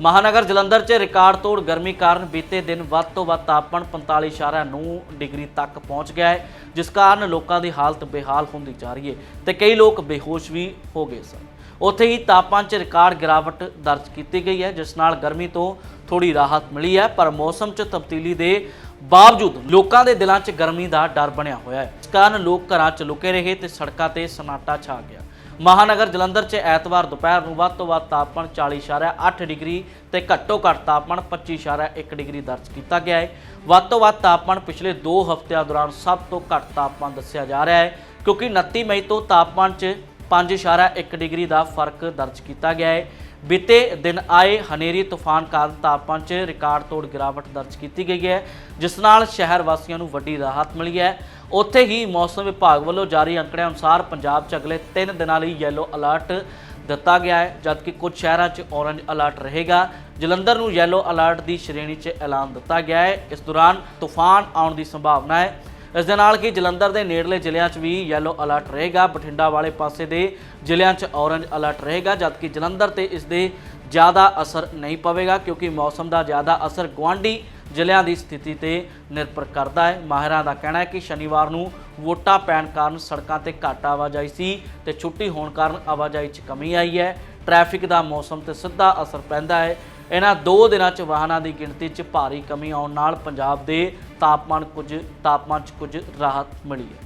ਮਹਾਨਗਰ ਜਲੰਧਰ 'ਚ ਰਿਕਾਰਡ ਤੋੜ ਗਰਮੀ ਕਾਰਨ ਬੀਤੇ ਦਿਨ ਵੱਧ ਤੋਂ ਵੱਧ ਤਾਪਮਾਨ 45.9 ਡਿਗਰੀ ਤੱਕ ਪਹੁੰਚ ਗਿਆ ਹੈ, ਜਿਸ ਕਾਰਨ ਲੋਕਾਂ ਦੀ ਹਾਲਤ ਬੇਹਾਲ ਹੁੰਦੀ ਜਾ ਰਹੀ ਹੈ ਤੇ ਕਈ ਲੋਕ ਬੇਹੋਸ਼ ਵੀ ਹੋ ਗਏ ਸਨ। ਉੱਥੇ ਹੀ ਤਾਪਮਾਨ 'ਚ ਰਿਕਾਰਡ ਗਿਰਾਵਟ ਦਰਜ ਕੀਤੀ ਗਈ ਹੈ, ਜਿਸ ਨਾਲ ਗਰਮੀ ਤੋਂ ਥੋੜੀ ਰਾਹਤ ਮਿਲੀ ਹੈ, ਪਰ ਮੌਸਮ 'ਚ ਤਬਦੀਲੀ ਦੇ ਬਾਵਜੂਦ ਲੋਕਾਂ ਦੇ ਦਿਲਾਂ 'ਚ ਗਰਮੀ ਦਾ ਡਰ ਬਣਿਆ ਹੋਇਆ ਹੈ। ਇਸ ਕਾਰਨ ਲੋਕ ਘਰਾਂ 'ਚ ਲੁਕੇ ਰਹੇ ਤੇ ਸੜਕਾਂ ਤੇ ਸਨਾਟਾ ਛਾ ਗਿਆ। ਮਹਾਨਗਰ ਜਲੰਧਰ 'ਚ ਐਤਵਾਰ ਦੁਪਹਿਰ ਨੂੰ ਵੱਧ ਤੋਂ ਵੱਧ ਤਾਪਮਾਨ 40.8 ਡਿਗਰੀ ਤੇ ਘੱਟੋ ਘੱਟ ਤਾਪਮਾਨ 25.1 ਡਿਗਰੀ ਦਰਜ ਕੀਤਾ ਗਿਆ ਹੈ। ਵੱਧ ਤੋਂ ਵੱਧ ਤਾਪਮਾਨ ਪਿਛਲੇ 2 ਹਫ਼ਤਿਆਂ ਦੌਰਾਨ ਸਭ ਤੋਂ ਘੱਟ ਤਾਪਮਾਨ ਦੱਸਿਆ ਜਾ ਰਿਹਾ ਹੈ, ਕਿਉਂਕਿ 29 ਮਈ ਤੋਂ ਤਾਪਮਾਨ 'ਚ 5.1 ਡਿਗਰੀ ਦਾ ਫ਼ਰਕ ਦਰਜ ਕੀਤਾ ਗਿਆ ਹੈ। ਬੀਤੇ ਦਿਨ ਆਏ ਹਨੇਰੀ ਤੂਫਾਨ ਕਾਰਨ ਤਾਪਮਾਨ 'ਚ ਰਿਕਾਰਡ ਤੋੜ ਗਿਰਾਵਟ ਦਰਜ ਕੀਤੀ ਗਈ ਹੈ, ਜਿਸ ਨਾਲ ਸ਼ਹਿਰ ਵਾਸੀਆਂ ਨੂੰ ਵੱਡੀ ਰਾਹਤ ਮਿਲੀ ਹੈ। ਉੱਥੇ ਹੀ ਮੌਸਮ ਵਿਭਾਗ ਵੱਲੋਂ ਜਾਰੀ ਅੰਕੜਿਆਂ ਅਨੁਸਾਰ ਪੰਜਾਬ 'ਚ ਅਗਲੇ 3 ਦਿਨਾਂ ਲਈ ਯੈਲੋ ਅਲਰਟ ਦਿੱਤਾ ਗਿਆ ਹੈ, ਜਦਕਿ ਕੁਝ ਸ਼ਹਿਰਾਂ 'ਚ ਔਰੰਜ ਅਲਰਟ ਰਹੇਗਾ। ਜਲੰਧਰ ਨੂੰ ਯੈਲੋ ਅਲਰਟ ਦੀ ਸ਼੍ਰੇਣੀ 'ਚ ਐਲਾਨ ਦਿੱਤਾ ਗਿਆ ਹੈ। ਇਸ ਦੌਰਾਨ ਤੂਫਾਨ ਆਉਣ ਦੀ ਸੰਭਾਵਨਾ ਹੈ। ਇਸ ਦੇ ਨਾਲ ਕਿ ਜਲੰਧਰ ਦੇ ਨੇੜਲੇ ਜ਼ਿਲ੍ਹਿਆਂ 'ਚ ਵੀ ਯੈਲੋ ਅਲਰਟ ਰਹੇਗਾ। ਬਠਿੰਡਾ ਵਾਲੇ ਪਾਸੇ ਦੇ ਜ਼ਿਲ੍ਹਿਆਂ 'ਚ ਔਰੰਜ ਅਲਰਟ ਰਹੇਗਾ, ਜਦਕਿ ਜਲੰਧਰ ਤੇ ਇਸ ਦੇ ਜ਼ਿਆਦਾ ਅਸਰ ਨਹੀਂ ਪਵੇਗਾ, ਕਿਉਂਕਿ ਮੌਸਮ ਦਾ ਜ਼ਿਆਦਾ ਅਸਰ ਗੁਆਂਢੀ ਜ਼ਿਲ੍ਹਿਆਂ ਦੀ ਸਥਿਤੀ ਤੇ ਨਿਰਭਰ ਕਰਦਾ ਹੈ। ਮਾਹਿਰਾਂ ਦਾ ਕਹਿਣਾ ਹੈ ਕਿ ਸ਼ਨੀਵਾਰ ਨੂੰ ਵੋਟਾਂ ਪੈਣ ਕਾਰਨ ਸੜਕਾਂ ਤੇ ਘੱਟ ਆਵਾਜਾਈ ਸੀ ਤੇ ਛੁੱਟੀ ਹੋਣ ਕਾਰਨ ਆਵਾਜਾਈ 'ਚ ਕਮੀ ਆਈ ਹੈ। ਟ੍ਰੈਫਿਕ ਦਾ ਮੌਸਮ ਤੇ ਸਿੱਧਾ ਅਸਰ ਪੈਂਦਾ ਹੈ। ਇਹਨਾਂ ਦੋ ਦਿਨਾਂ 'ਚ ਵਾਹਨਾਂ ਦੀ ਗਿਣਤੀ 'ਚ ਭਾਰੀ ਕਮੀ ਆਉਣ ਨਾਲ ਪੰਜਾਬ ਦੇ ਤਾਪਮਾਨ ਕੁਝ ਤਾਪਮਾਨ 'ਚ ਕੁਝ ਰਾਹਤ ਮਿਲੀ ਹੈ।